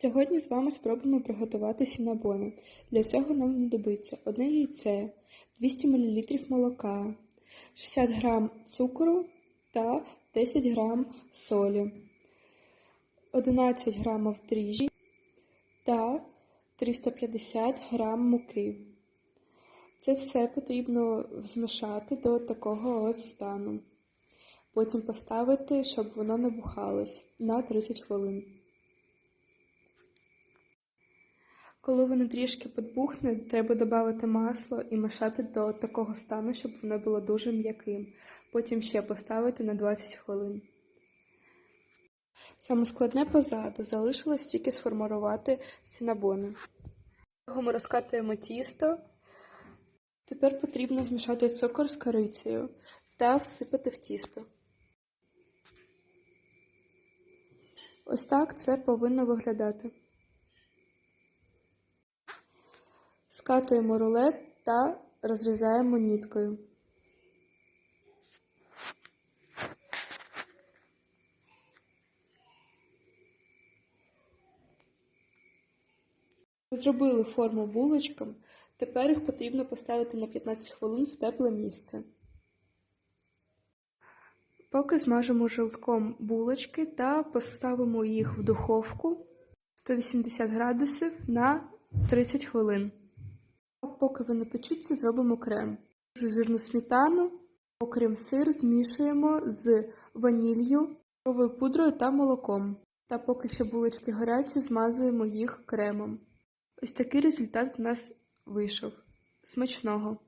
Сьогодні з вами спробуємо приготувати сінабони. Для цього нам знадобиться одне яйце, 200 мл молока, 60 г цукру та 10 г солі, 11 г дріжджі та 350 г муки. Це все потрібно змішати до такого ось стану. Потім поставити, щоб воно набухалось на 30 хвилин. Коли воно трішки підбухне, треба додати масло і мішати до такого стану, щоб воно було дуже м'яким. Потім ще поставити на 20 хвилин. Саме складне позаду залишилось тільки сформувати сінабони. Того ми розкатуємо тісто. Тепер потрібно змішати цукор з корицею та всипати в тісто. Ось так це повинно виглядати. Скатуємо рулет та розрізаємо ніткою. Зробили форму булочкам, тепер їх потрібно поставити на 15 хвилин в тепле місце. Поки змажемо жилтком булочки та поставимо їх в духовку 180 градусів на 30 хвилин. Поки вони печуться, зробимо крем. Дуже жирну сметану, окрім сир змішуємо з ваніллю, кровою пудрою та молоком. Та поки ще булочки гарячі, змазуємо їх кремом. Ось такий результат у нас вийшов. Смачного!